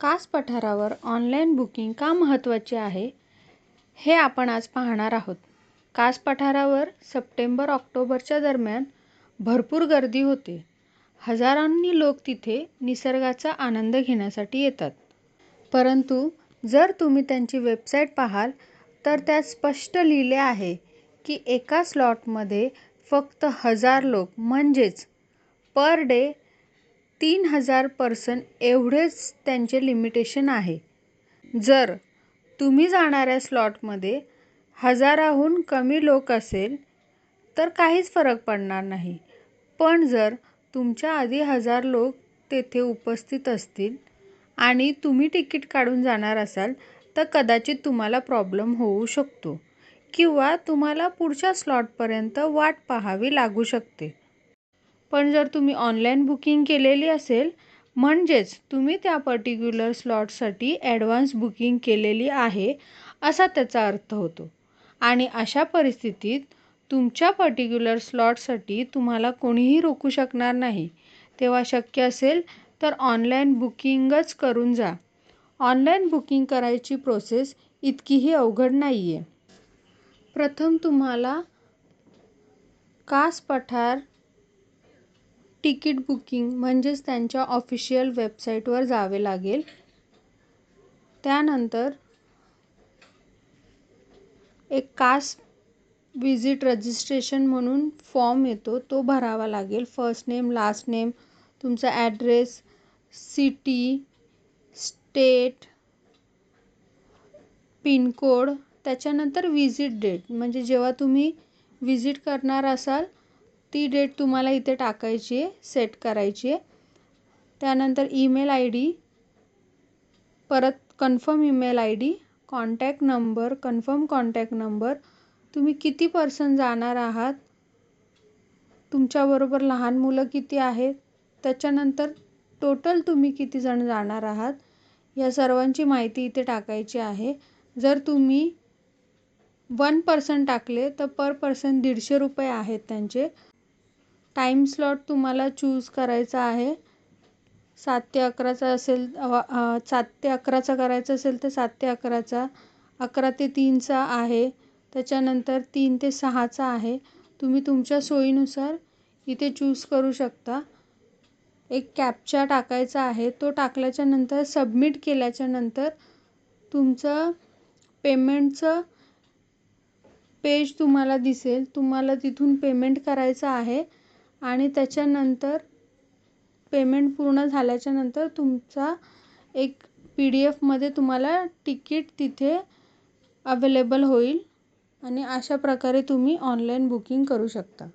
कास पठारावर online booking का महत्त्वाचे आहे, हे आपण आज पाहणार आहोत. कास पठारावर सप्टेंबर ऑक्टोबरच्या दरम्यान भरपूर गर्दी होते. हजारांनी लोक तिथे निसर्गाचा आनंद घेण्यासाठी येतात. परंतु जर तुम्ही त्यांची वेबसाईट पाहाल तर त्यात स्पष्ट लिहिले आहे की एका स्लॉटमध्ये फक्त हजार लोक म्हणजेच पर डे तीन हजार पर्सन एवढेच त्यांचे लिमिटेशन आहे. जर तुम्ही जाणाऱ्या स्लॉटमध्ये हजाराहून कमी लोक असेल तर काहीच फरक पडणार नाही. पण जर तुमच्या आधी हजार लोक तेथे उपस्थित असतील आणि तुम्ही तिकीट काढून जाणार असाल तर कदाचित तुम्हाला प्रॉब्लेम होऊ शकतो किंवा तुम्हाला पुढच्या स्लॉटपर्यंत वाट पाहावी लागू शकते. पण जर तुम्ही ऑनलाईन बुकिंग केलेली असेल म्हणजेच तुम्ही त्या पर्टिक्युलर स्लॉटसाठी ॲडव्हान्स बुकिंग केलेली आहे असा त्याचा अर्थ होतो आणि अशा परिस्थितीत तुमच्या पर्टिक्युलर स्लॉटसाठी तुम्हाला कोणीही रोखू शकणार नाही. तेव्हा शक्य असेल तर ऑनलाईन बुकिंगच करून जा. ऑनलाईन बुकिंग करायची प्रोसेस इतकीही अवघड नाही आहे प्रथम तुम्हाला कास पठार तिकीट बुकिंग म्हणजेच त्यांच्या ऑफिशियल वेबसाईटवर जावे लागेल. त्यानंतर एक कास्ट विजिट रजिस्ट्रेशन म्हणून फॉर्म येतो तो भरावा लागेल. फर्स्ट नेम, लास्ट नेम, तुमचा ॲड्रेस, सिटी, स्टेट, पिनकोड, त्याच्यानंतर व्हिजिट डेट म्हणजे जेव्हा तुम्ही व्हिजिट करणार असाल ती डेट तुम्हाला इथे टाकायची आहे, सेट करायची आहे. त्यानंतर ईमेल आय डी, परत confirm email I D, contact number, confirm contact number, तुम्ही किती पर्सन जाणार आहात, तुमच्याबरोबर लहान मुलं किती आहेत, त्याच्यानंतर टोटल तुम्ही किती जण जाणार आहात या सर्वांची माहिती इथे टाकायची आहे. जर तुम्ही वन पर्सन टाकले तर पर पर्सन दीडशे रुपये आहेत त्यांचे. टाईम स्लॉट तुम्हाला चूज करायचा आहे. सात ते अकराचा असेल सात ते अकराचा करायचा असेल तर सात ते अकराचा, अकरा ते तीनचा आहे, त्याच्यानंतर तीन ते सहाचा आहे. तुम्ही तुमच्या सोयीनुसार इथे चूज करू शकता. एक कॅप्चा टाकायचा आहे. तो टाकल्याच्या नंतर सबमिट केल्याच्यानंतर तुमचं पेमेंटचं पेज तुम्हाला दिसेल. तुम्हाला तिथून पेमेंट करायचं आहे आणि त्याच्यानंतर पेमेंट पूर्ण झाल्याच्यानंतर तुमचा एक पी डी एफमध्ये तुम्हाला तिकीट तिथे अवेलेबल होईल आणि अशा प्रकारे तुम्ही ऑनलाईन बुकिंग करू शकता.